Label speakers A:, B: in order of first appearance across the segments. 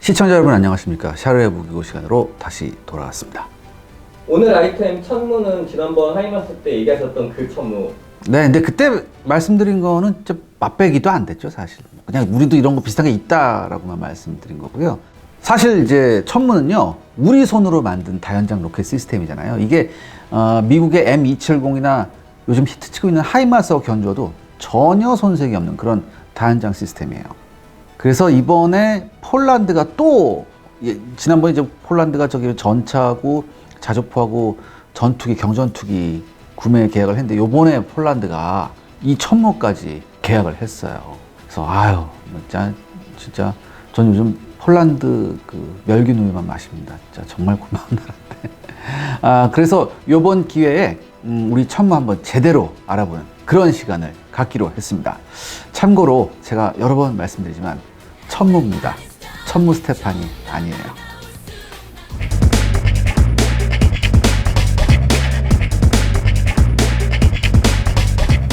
A: 시청자 여러분 안녕하십니까? 샤르의 무기고 시간으로 다시 돌아왔습니다.
B: 오늘 아이템 천무는 지난번 하이마스 때 얘기하셨던 그 천무
A: 네 근데 그때 말씀드린 거는 좀 맛배기도 안 됐죠 사실. 그냥 우리도 이런 거 비슷한 게 있다라고만 말씀드린 거고요. 사실 이제 천문은요 우리 손으로 만든 다연장 로켓 시스템이잖아요. 이게 어, 미국의 M270이나 요즘 히트치고 있는 하이마스와 견줘도 전혀 손색이 없는 그런 다연장 시스템이에요. 그래서 이번에 폴란드가 또 예, 지난번에 이제 폴란드가 저기 전차하고 자주포하고 전투기 경전투기 구매 계약을 했는데 요번에 폴란드가 이 천모까지 계약을 했어요. 그래서 아유 진짜 진짜 전 요즘 폴란드 그 멸균우유만 마십니다. 진짜 정말 고마운 나라인데. 아 그래서 요번 기회에 음, 우리 천모 한번 제대로 알아보는 그런 시간을 갖기로 했습니다. 참고로 제가 여러 번 말씀드리지만 천무입니다. 천무 스테판이 아니에요.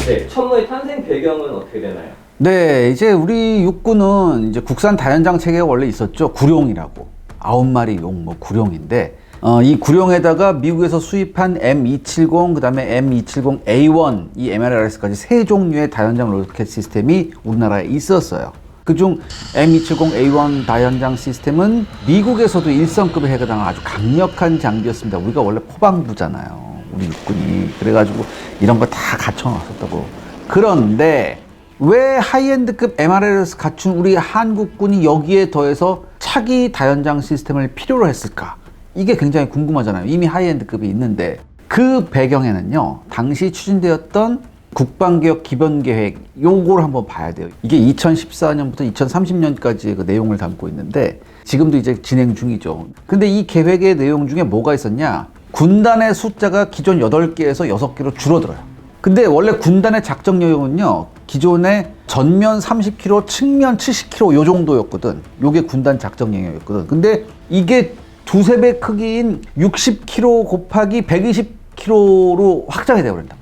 B: 네, 천무의 탄생 배경은 어떻게 되나요?
A: 네, 이제 우리 육군은 이제 국산 다연장 체계가 원래 있었죠. 구룡이라고. 아홉 마리 용, 뭐 구룡인데, 어, 이 구룡에다가 미국에서 수입한 M270, 그 다음에 M270A1, 이 MLRS까지 세 종류의 다연장 로켓 시스템이 우리나라에 있었어요. 그중 M270A1 다연장 시스템은 미국에서도 일성급에 해당하는 아주 강력한 장비였습니다. 우리가 원래 포방부잖아요. 우리 육군이. 그래가지고 이런 거 다 갖춰놨었다고. 그런데 왜 하이엔드급 MRLS 갖춘 우리 한국군이 여기에 더해서 차기 다연장 시스템을 필요로 했을까? 이게 굉장히 궁금하잖아요. 이미 하이엔드급이 있는데 그 배경에는요. 당시 추진되었던 국방개혁 기본계획 요거를 한번 봐야 돼요. 이게 2014년부터 2030년까지의 그 내용을 담고 있는데 지금도 이제 진행 중이죠. 근데 이 계획의 내용 중에 뭐가 있었냐? 군단의 숫자가 기존 8개에서 6개로 줄어들어요. 근데 원래 군단의 작전 여용은요 기존에 전면 30km, 측면 70km 요 정도였거든. 요게 군단 작전 영역이었거든. 근데 이게 두세 배 크기인 60km 곱하기 120km로 확장이 되어버린단 말이지.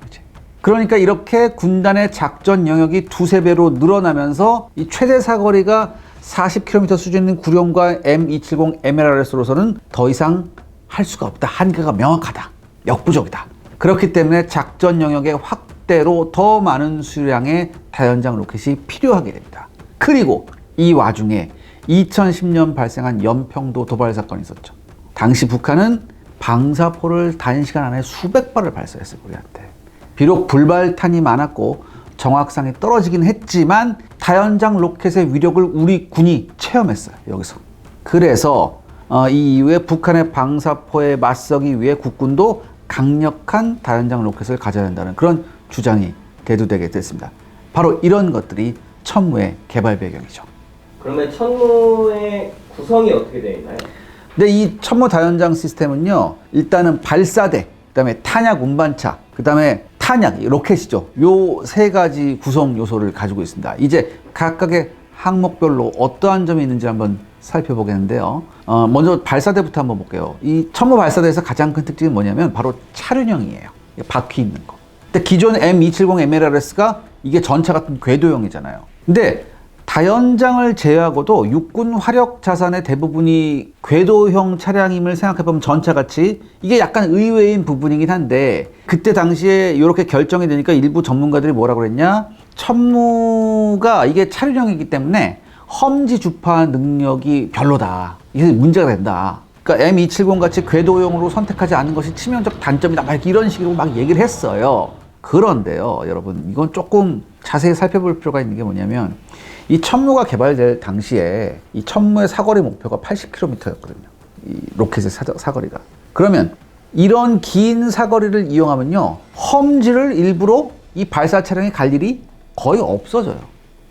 A: 그러니까 이렇게 군단의 작전 영역이 두세 배로 늘어나면서 이 최대 사거리가 40km 수준인 구룡과 M270 MLRS로서는 더 이상 할 수가 없다. 한계가 명확하다. 역부족이다. 그렇기 때문에 작전 영역의 확대로 더 많은 수량의 다연장 로켓이 필요하게 됩니다. 그리고 이 와중에 2010년 발생한 연평도 도발 사건이 있었죠. 당시 북한은 방사포를 단시간 안에 수백 발을 발사했어요, 우리한테. 비록 불발탄이 많았고 정확성이 떨어지긴 했지만 다연장 로켓의 위력을 우리 군이 체험했어요, 여기서. 그래서 어, 이 이후에 북한의 방사포에 맞서기 위해 국군도 강력한 다연장 로켓을 가져야 한다는 그런 주장이 대두되게 됐습니다. 바로 이런 것들이 천무의 개발 배경이죠.
B: 그러면 천무의 구성이 어떻게 되어 있나요?
A: 근데 이 천무 다연장 시스템은요, 일단은 발사대, 그다음에 탄약 운반차, 그다음에 탄약, 이 로켓이죠. 요 세 가지 구성 요소를 가지고 있습니다. 이제 각각의 항목별로 어떠한 점이 있는지 한번 살펴보겠는데요. 어, 먼저 발사대부터 한번 볼게요. 이 천무 발사대에서 가장 큰 특징은 뭐냐면 바로 차륜형이에요. 바퀴 있는 거. 근데 기존 M270 MLRS가 이게 전차 같은 궤도형이잖아요. 근데 다연장을 제외하고도 육군 화력 자산의 대부분이 궤도형 차량임을 생각해보면 전차같이 이게 약간 의외인 부분이긴 한데 그때 당시에 이렇게 결정이 되니까 일부 전문가들이 뭐라고 그랬냐? 천무가 이게 차륜형이기 때문에 험지 주파 능력이 별로다. 이게 문제가 된다. 그러니까 M270 같이 궤도형으로 선택하지 않는 것이 치명적 단점이다. 막 이런 식으로 막 얘기를 했어요 그런데요 여러분 이건 조금 자세히 살펴볼 필요가 있는 게 뭐냐면 이 천무가 개발될 당시에 이 천무의 사거리 목표가 80km였거든요. 이 로켓의 사, 사거리가. 그러면 이런 긴 사거리를 이용하면요. 험지를 일부러 이 발사 차량이 갈 일이 거의 없어져요.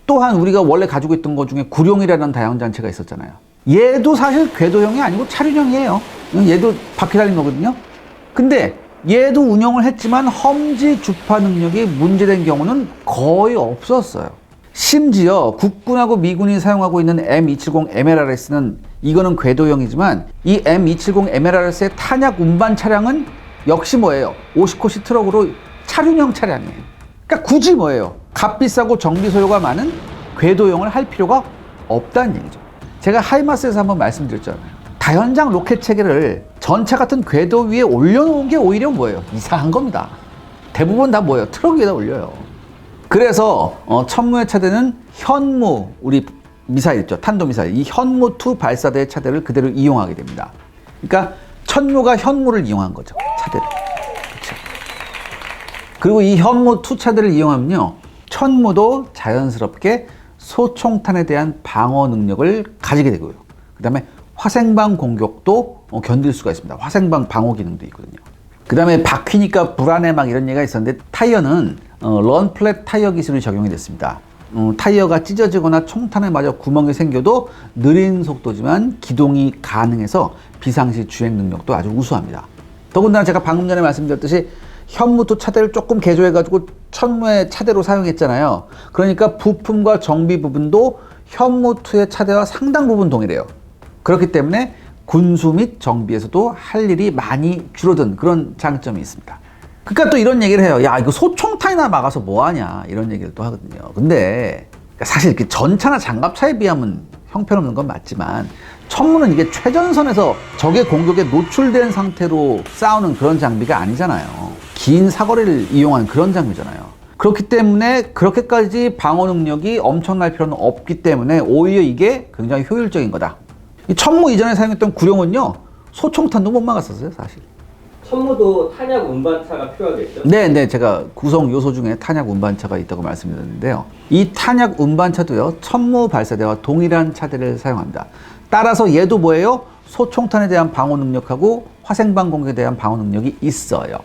A: 또한 우리가 원래 가지고 있던 것 중에 구룡이라는 다연장체가 있었잖아요. 얘도 사실 궤도형이 아니고 차륜형이에요. 얘도 바퀴 달린 거거든요. 근데 얘도 운영을 했지만 험지 주파 능력이 문제된 경우는 거의 없었어요. 심지어 국군하고 미군이 사용하고 있는 M270 MLRS는 이거는 궤도형이지만 이 M270 MLRS의 탄약 운반 차량은 역시 뭐예요? 50코시 트럭으로 차륜형 차량이에요. 그러니까 굳이 뭐예요? 값비싸고 정비 소요가 많은 궤도형을 할 필요가 없다는 얘기죠. 제가 하이마스에서 한번 말씀드렸잖아요. 다연장 로켓 체계를 전차 같은 궤도 위에 올려놓은 게 오히려 뭐예요? 이상한 겁니다. 대부분 다 뭐예요? 트럭 위에다 올려요. 그래서 어, 천무의 차대는 현무 우리 미사일 있죠 탄도 미사일 이 현무 2 발사대 차대를 그대로 이용하게 됩니다. 그러니까 천무가 현무를 이용한 거죠 차대를. 그렇죠. 그리고 이 현무 2 차대를 이용하면요 천무도 자연스럽게 소총탄에 대한 방어 능력을 가지게 되고요. 그 다음에 화생방 공격도 어, 견딜 수가 있습니다. 화생방 방어 기능도 있거든요. 그 다음에 바퀴니까 불안해 막 이런 얘기가 있었는데 타이어는 어, 런플랫 타이어 기술이 적용이 됐습니다. 어, 타이어가 찢어지거나 총탄에 맞아 구멍이 생겨도 느린 속도지만 기동이 가능해서 비상시 주행 능력도 아주 우수합니다. 더군다나 제가 방금 전에 말씀드렸듯이 현무도 차대를 조금 개조해가지고 천무의 차대로 사용했잖아요. 그러니까 부품과 정비 부분도 현무2의 차대와 상당 부분 동일해요. 그렇기 때문에 군수 및 정비에서도 할 일이 많이 줄어든 그런 장점이 있습니다. 그러니까 또 이런 얘기를 해요. 야, 이거 소총탄이나 막아서 뭐하냐. 이런 얘기를 또 하거든요. 근데 사실 이렇게 전차나 장갑 차에 비하면 형편없는 건 맞지만 천무는 이게 최전선에서 적의 공격에 노출된 상태로 싸우는 그런 장비가 아니잖아요. 긴 사거리를 이용한 그런 장비잖아요. 그렇기 때문에 그렇게까지 방어 능력이 엄청날 필요는 없기 때문에 오히려 이게 굉장히 효율적인 거다. 이 천무 이전에 사용했던 구룡은요 소총탄도 못 막았었어요 사실.
B: 천무도 탄약 운반차가 필요하겠죠?
A: 네, 네, 제가 구성 요소 중에 탄약 운반차가 있다고 말씀드렸는데요. 이 탄약 운반차도요 천무 발사대와 동일한 차대를 사용합니다. 따라서 얘도 뭐예요? 소총탄에 대한 방어 능력하고 화생방 공격에 대한 방어 능력이 있어요.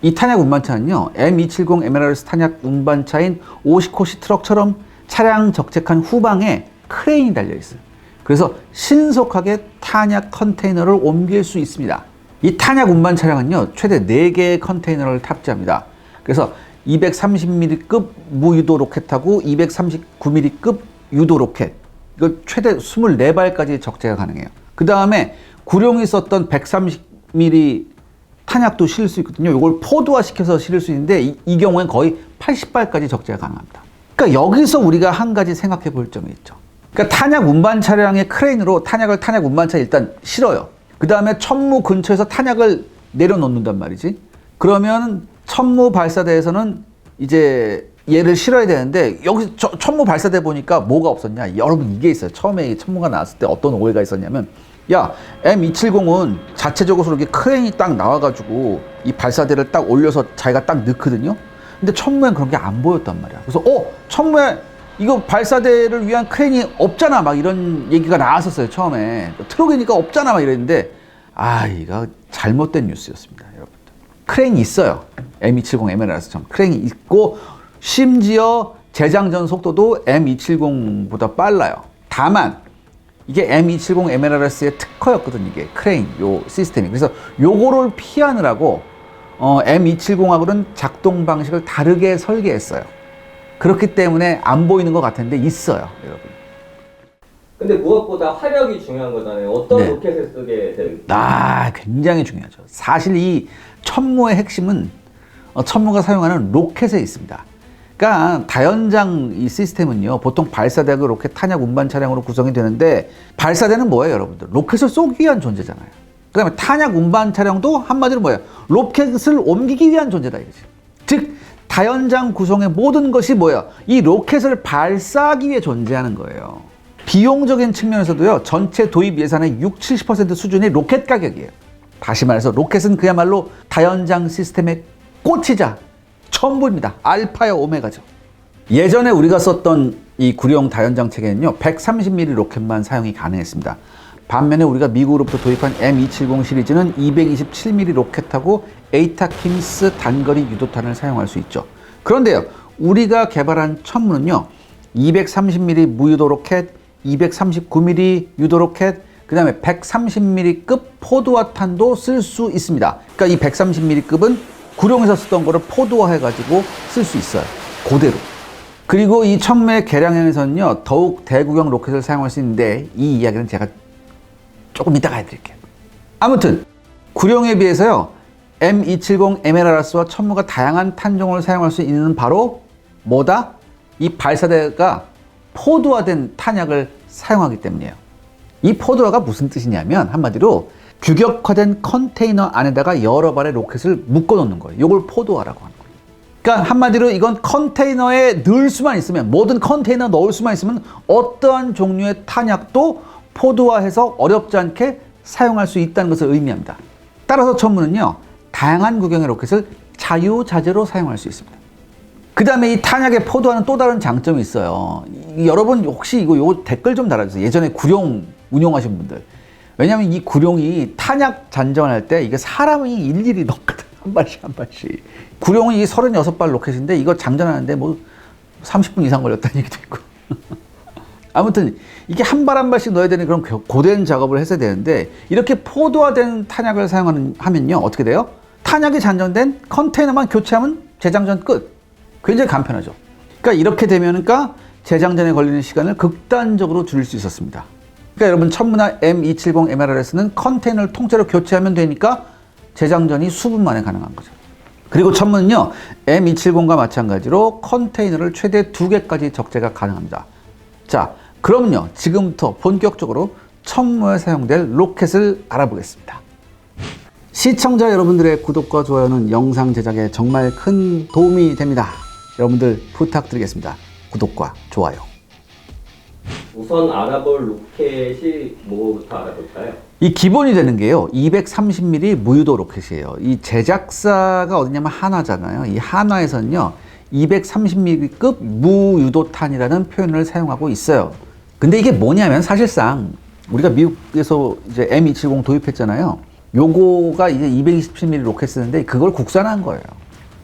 A: 이 탄약 운반차는요 M270 MLRS 탄약 운반차인 오시코시 트럭처럼 차량 적재한 후방에 크레인이 달려 있어요. 그래서 신속하게 탄약 컨테이너를 옮길 수 있습니다. 이 탄약 운반 차량은요, 최대 4개의 컨테이너를 탑재합니다. 그래서 230mm급 무유도 로켓하고 239mm급 유도 로켓, 이거 최대 24발까지 적재가 가능해요. 그 다음에 구룡이 썼던 130mm 탄약도 실을 수 있거든요. 이걸 포드화 시켜서 실을 수 있는데 이, 이 경우엔 거의 80발까지 적재가 가능합니다. 그러니까 여기서 우리가 한 가지 생각해 볼 점이 있죠. 그러니까 탄약 운반 차량의 크레인으로 탄약을 탄약 운반차에 일단 실어요. 그 다음에 천무 근처에서 탄약을 내려놓는단 말이지. 그러면 천무 발사대에서는 이제 얘를 실어야 되는데 여기 저, 천무 발사대 보니까 뭐가 없었냐? 여러분 이게 있어요. 처음에 이 천무가 나왔을 때 어떤 오해가 있었냐면 야 M270은 자체적으로 이렇게 크레인이 딱 나와가지고 이 발사대를 딱 올려서 자기가 딱 넣거든요. 근데 천무엔 그런 게 안 보였단 말이야. 그래서 어 천무에 이거 발사대를 위한 크레인이 없잖아. 막 이런 얘기가 나왔었어요 처음에. 트럭이니까 없잖아. 막 이랬는데 아 이거 잘못된 뉴스였습니다 여러분들. 크레인이 있어요. M270 MLRS처럼 크레인이 있고 심지어 재장전 속도도 M270보다 빨라요. 다만 이게 M270 MLRS의 특허였거든 이게. 크레인 요 시스템이. 그래서 요거를 피하느라고 어, M270하고는 작동 방식을 다르게 설계했어요 그렇기 때문에 안 보이는 것 같은데 있어요, 여러분.
B: 근데 무엇보다 화력이 중요한 거잖아요. 어떤
A: 네.
B: 로켓을 쓰게 될지.
A: 아, 굉장히 중요하죠. 사실 이 천무의 핵심은 어, 천무가 사용하는 로켓에 있습니다. 그러니까 다연장 이 시스템은요, 보통 발사대하고 로켓 탄약 운반 차량으로 구성이 되는데 발사대는 뭐예요, 여러분들? 로켓을 쏘기 위한 존재잖아요. 그 다음에 탄약 운반 차량도 한마디로 뭐예요? 로켓을 옮기기 위한 존재다 이거지. 즉 다연장 구성의 모든 것이 뭐예요? 이 로켓을 발사하기 위해 존재하는 거예요. 비용적인 측면에서도요, 전체 도입 예산의 6, 70% 수준이 로켓 가격이에요. 다시 말해서 로켓은 그야말로 다연장 시스템의 꽃이자 전부입니다. 알파야 오메가죠. 예전에 우리가 썼던 이 구룡 다연장 체계는요, 130mm 로켓만 사용이 가능했습니다. 반면에 우리가 미국으로부터 도입한 M270 시리즈는 227mm 로켓하고 에이타킴스 단거리 유도탄을 사용할 수 있죠. 그런데요, 우리가 개발한 천무는요, 230mm 무유도 로켓, 239mm 유도 로켓, 그 다음에 130mm급 포드화탄도 쓸 수 있습니다. 그러니까 이 130mm급은 구룡에서 쓰던 거를 포드화해가지고 쓸 수 있어요. 그대로. 그리고 이 천무의 개량형에서는요, 더욱 대구경 로켓을 사용할 수 있는데, 이 이야기는 제가 조금 이따가 해드릴게요. 아무튼 구룡에 비해서요 M270 MLRS와 천무가 다양한 탄종을 사용할 수 있는 바로 뭐다? 이 발사대가 포드화된 탄약을 사용하기 때문이에요. 이 포도화가 무슨 뜻이냐면 한마디로 규격화된 컨테이너 안에다가 여러 발의 로켓을 묶어 놓는 거예요. 이걸 포도화라고 하는 거예요. 그러니까 한마디로 이건 컨테이너에 넣을 수만 있으면 모든 컨테이너 넣을 수만 있으면 어떠한 종류의 탄약도 포도화해서 어렵지 않게 사용할 수 있다는 것을 의미합니다. 따라서 천문은요 다양한 구경의 로켓을 자유자재로 사용할 수 있습니다. 그 다음에 이 탄약의 포도하는 또 다른 장점이 있어요. 이- 여러분 혹시 이거 요 댓글 좀 달아주세요. 예전에 구룡 운용하신 분들. 왜냐하면 이 구룡이 탄약 잔정할 때 이게 사람이 일일이 넣거든. 한 발씩 한 발씩. 구룡이 이 36발 로켓인데 이거 장전하는데 뭐 30분 이상 걸렸다는 얘기도 있고. 아무튼 이게 한 발 한 발씩 넣어야 되는 그런 고- 고된 작업을 했어야 되는데 이렇게 포도화된 탄약을 사용하는 하면요 어떻게 돼요? 탄약이 잔정된 컨테이너만 교체하면 재장전 끝. 굉장히 간편하죠. 그러니까 이렇게 되면은까 재장전에 걸리는 시간을 극단적으로 줄일 수 있었습니다. 그러니까 여러분 천문화 M270 MRRS는 컨테이너를 통째로 교체하면 되니까 재장전이 수분 만에 가능한 거죠. 그리고 천문은요 M270과 마찬가지로 컨테이너를 최대 두 개까지 적재가 가능합니다. 자, 그럼요 지금부터 본격적으로 천문에 사용될 로켓을 알아보겠습니다. 시청자 여러분들의 구독과 좋아요는 영상 제작에 정말 큰 도움이 됩니다. 여러분들 부탁드리겠습니다. 구독과 좋아요.
B: 우선 알아볼 로켓이 뭐부터 알아볼까요?
A: 이 기본이 되는 게요. 230mm 무유도 로켓이에요. 이 제작사가 어디냐면 한화잖아요. 이 한화에서는요. 230mm급 무유도탄이라는 표현을 사용하고 있어요. 근데 이게 뭐냐면 사실상 우리가 미국에서 이제 M270 도입했잖아요. 요거가 이제 227mm 로켓 쓰는데 그걸 국산한 거예요.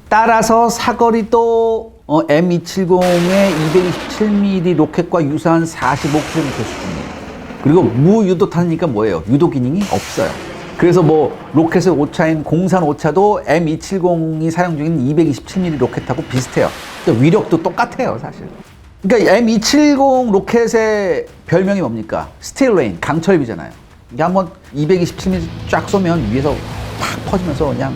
A: 따라서 사거리도 어, M270의 227mm 로켓과 유사한 45km 수준이에요. 그리고 무유도탄이니까 뭐예요? 유도 기능이 없어요. 그래서 뭐 로켓의 오차인 공산 오차도 M270이 사용 중인 227mm 로켓하고 비슷해요. 위력도 똑같아요, 사실. 그러니까 M270 로켓의 별명이 뭡니까? 스틸레인, 강철비잖아요. 이게 한번 227mm 쫙 쏘면 위에서 팍 퍼지면서 그냥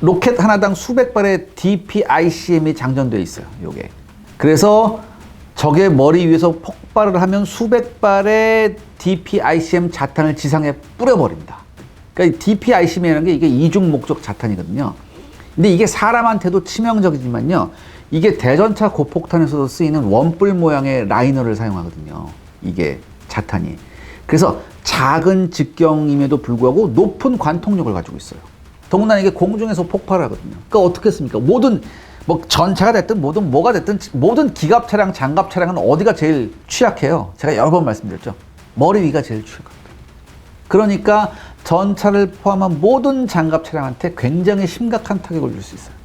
A: 로켓 하나당 수백 발의 DPICM이 장전되어 있어요. 요게. 그래서 적의 머리 위에서 폭발을 하면 수백 발의 DPICM 자탄을 지상에 뿌려버립니다. 그러니까 이 DPICM이라는 게 이게 이중 목적 자탄이거든요. 근데 이게 사람한테도 치명적이지만요. 이게 대전차 고폭탄에서도 쓰이는 원뿔 모양의 라이너를 사용하거든요. 이게 자탄이. 그래서 작은 직경임에도 불구하고 높은 관통력을 가지고 있어요. 더군다나 이게 공중에서 폭발하거든요. 그러니까 어떻게 했습니까? 모든 뭐 전차가 됐든 뭐든 뭐가 됐든 모든 기갑 차량, 장갑 차량은 어디가 제일 취약해요? 제가 여러 번 말씀드렸죠. 머리 위가 제일 취약합니다. 그러니까 전차를 포함한 모든 장갑 차량한테 굉장히 심각한 타격을 줄 수 있어요.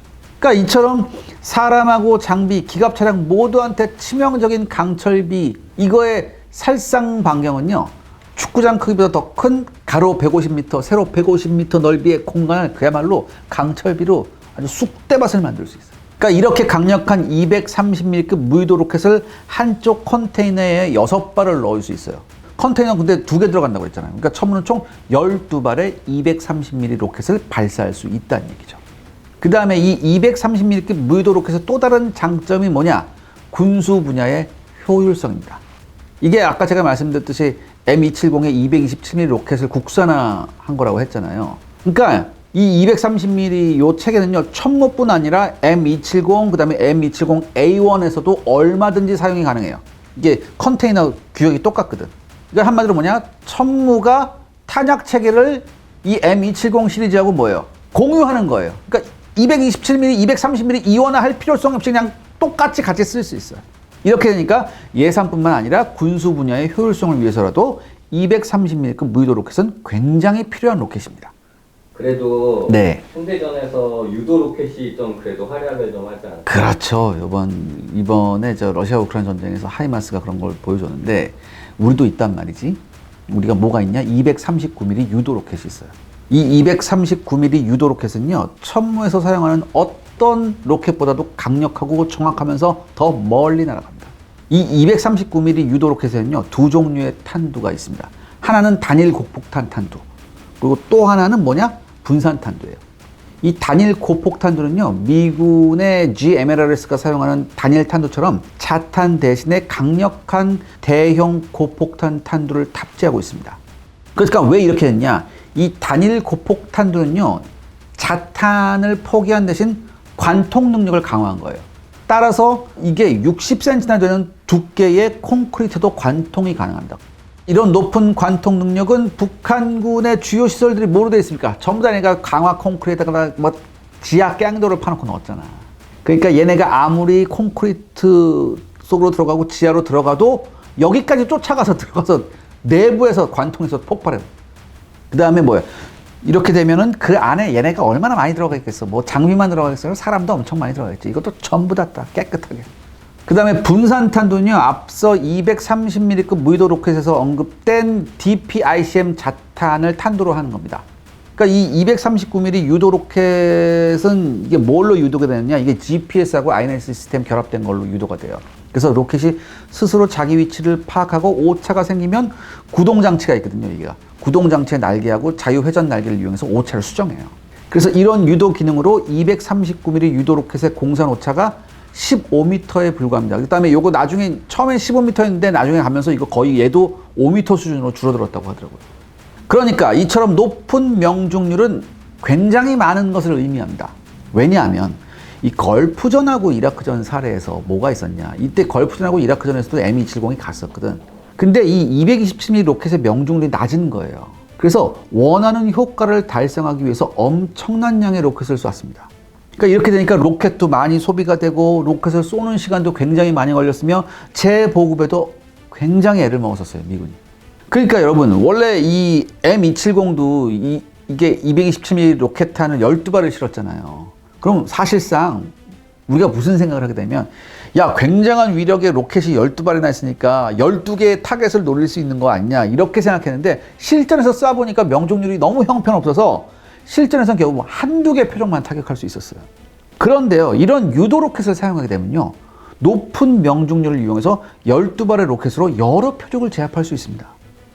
A: 그러니까 이처럼 사람하고 장비, 기갑 차량 모두한테 치명적인 강철비 이거의 살상 반경은요. 축구장 크기보다 더 큰 가로 150m, 세로 150m 넓이의 공간을 그야말로 강철비로 아주 쑥대밭을 만들 수 있어요. 그러니까 이렇게 강력한 230mm급 무유도 로켓을 한쪽 컨테이너에 6발을 넣을 수 있어요. 컨테이너 근데 두 개 들어간다고 했잖아요. 그러니까 천문은 총 12발의 230mm 로켓을 발사할 수 있다는 얘기죠. 그 다음에 이 230mm급 무유도 로켓의 또 다른 장점이 뭐냐? 군수 분야의 효율성입니다. 이게 아까 제가 말씀드렸듯이 M270의 227mm 로켓을 국산화한 거라고 했잖아요. 그러니까 이 230mm 요 체계는요, 천무뿐 아니라 M270, 그 다음에 M270A1에서도 얼마든지 사용이 가능해요. 이게 컨테이너 규격이 똑같거든. 그러니까 한마디로 뭐냐? 천무가 탄약 체계를 이 M270 시리즈하고 뭐예요? 공유하는 거예요. 그러니까 227mm, 230mm 이원화 할 필요성 없이 그냥 똑같이 같이 쓸 수 있어요. 이렇게 되니까 예산뿐만 아니라 군수 분야의 효율성을 위해서라도 230mm급 무유도 로켓은 굉장히 필요한 로켓입니다.
B: 그래도
A: 네.
B: 현대전에서 유도 로켓이 좀 그래도 활약을 좀 하지 않을까?
A: 그렇죠. 이번 이번에 저 러시아 우크라이나 전쟁에서 하이마스가 그런 걸 보여줬는데 우리도 있단 말이지. 우리가 뭐가 있냐? 239mm 유도 로켓이 있어요. 이 239mm 유도 로켓은요, 천무에서 사용하는 어떤 로켓보다도 강력하고 정확하면서 더 멀리 날아갑니다. 이 239mm 유도 로켓에는요, 두 종류의 탄두가 있습니다. 하나는 단일 곡폭탄 탄두, 그리고 또 하나는 뭐냐? 분산 탄두예요. 이 단일 고폭탄두는요, 미군의 GMLRS가 사용하는 단일 탄두처럼 자탄 대신에 강력한 대형 고폭탄 탄두를 탑재하고 있습니다. 그러니까 왜 이렇게 됐냐? 이 단일 고폭탄두는요, 자탄을 포기한 대신 관통 능력을 강화한 거예요. 따라서 이게 60cm나 되는 두께의 콘크리트도 관통이 가능합니다. 이런 높은 관통 능력은 북한군의 주요 시설들이 뭐로 되어 있습니까? 전부 다 얘가 강화 콘크리트에다가 뭐 지하 갱도를 파놓고 넣었잖아. 그러니까 얘네가 아무리 콘크리트 속으로 들어가고 지하로 들어가도 여기까지 쫓아가서 들어가서 내부에서 관통해서 폭발해. 그 다음에 뭐야? 이렇게 되면은 그 안에 얘네가 얼마나 많이 들어가 있겠어. 뭐 장비만 들어가겠어요? 사람도 엄청 많이 들어가겠지. 이것도 전부 다, 다 깨끗하게. 그 다음에 분산탄도는요, 앞서 230mm급 무이도 로켓에서 언급된 DPICM 자탄을 탄도로 하는 겁니다. 그러니까 이 239mm 유도 로켓은 이게 뭘로 유도가 되느냐? 이게 GPS하고 INS 시스템 결합된 걸로 유도가 돼요. 그래서 로켓이 스스로 자기 위치를 파악하고 오차가 생기면 구동 장치가 있거든요. 이게가 구동 장치의 날개하고 자유 회전 날개를 이용해서 오차를 수정해요. 그래서 이런 유도 기능으로 239mm 유도 로켓의 공산 오차가 15m에 불과합니다. 그다음에 요거 나중에 처음엔 15m였는데 나중에 가면서 이거 거의 얘도 5m 수준으로 줄어들었다고 하더라고요. 그러니까 이처럼 높은 명중률은 굉장히 많은 것을 의미합니다. 왜냐하면 이 걸프전하고 이라크전 사례에서 뭐가 있었냐. 이때 걸프전하고 이라크전에서도 M270이 갔었거든. 근데 이 227mm 로켓의 명중률이 낮은 거예요. 그래서 원하는 효과를 달성하기 위해서 엄청난 양의 로켓을 쐈습니다. 그러니까 이렇게 되니까 로켓도 많이 소비가 되고 로켓을 쏘는 시간도 굉장히 많이 걸렸으며 재보급에도 굉장히 애를 먹었었어요, 미군이. 그러니까 여러분, 원래 이 M270도 이, 이게 227mm 로켓탄을 12발을 실었잖아요. 그럼 사실상 우리가 무슨 생각을 하게 되면 야, 굉장한 위력의 로켓이 12발이나 있으니까 12개의 타겟을 노릴 수 있는 거 아니냐 이렇게 생각했는데 실전에서 쏴보니까 명중률이 너무 형편없어서 실전에서는 겨우 뭐 한두 개 표적만 타격할 수 있었어요. 그런데요, 이런 유도 로켓을 사용하게 되면요, 높은 명중률을 이용해서 12발의 로켓으로 여러 표적을 제압할 수 있습니다.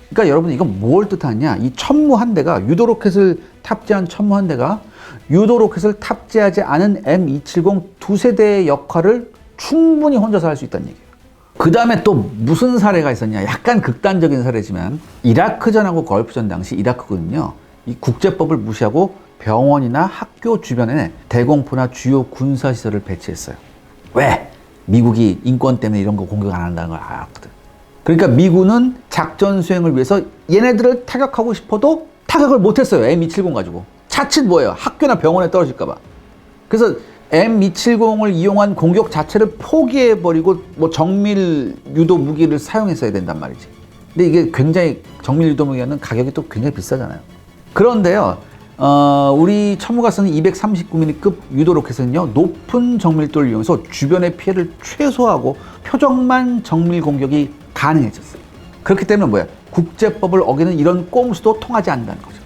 A: 그러니까 여러분 이건 뭘 뜻하냐? 이 천무 한 대가 유도 로켓을 탑재한 천무 한 대가 유도 로켓을 탑재하지 않은 M270 두 세 대의 역할을 충분히 혼자서 할 수 있다는 얘기예요. 그 다음에 또 무슨 사례가 있었냐? 약간 극단적인 사례지만 이라크전하고 걸프전 당시 이라크군요. 이 국제법을 무시하고 병원이나 학교 주변에 대공포나 주요 군사시설을 배치했어요. 왜? 미국이 인권 때문에 이런 거 공격 안 한다는 걸 알았거든. 그러니까 미군은 작전 수행을 위해서 얘네들을 타격하고 싶어도 타격을 못했어요. M270 가지고. 자칫 뭐예요? 학교나 병원에 떨어질까봐. 그래서 M270을 이용한 공격 자체를 포기해버리고 뭐 정밀 유도 무기를 사용했어야 된단 말이지. 근데 이게 굉장히 정밀 유도 무기는 가격이 또 굉장히 비싸잖아요. 그런데요, 어, 우리 천무가 쓰는 239mm급 유도 로켓은요, 높은 정밀도를 이용해서 주변의 피해를 최소화하고 표적만 정밀 공격이 가능해졌어요. 그렇기 때문에 뭐야? 국제법을 어기는 이런 꼼수도 통하지 않는다는 거죠.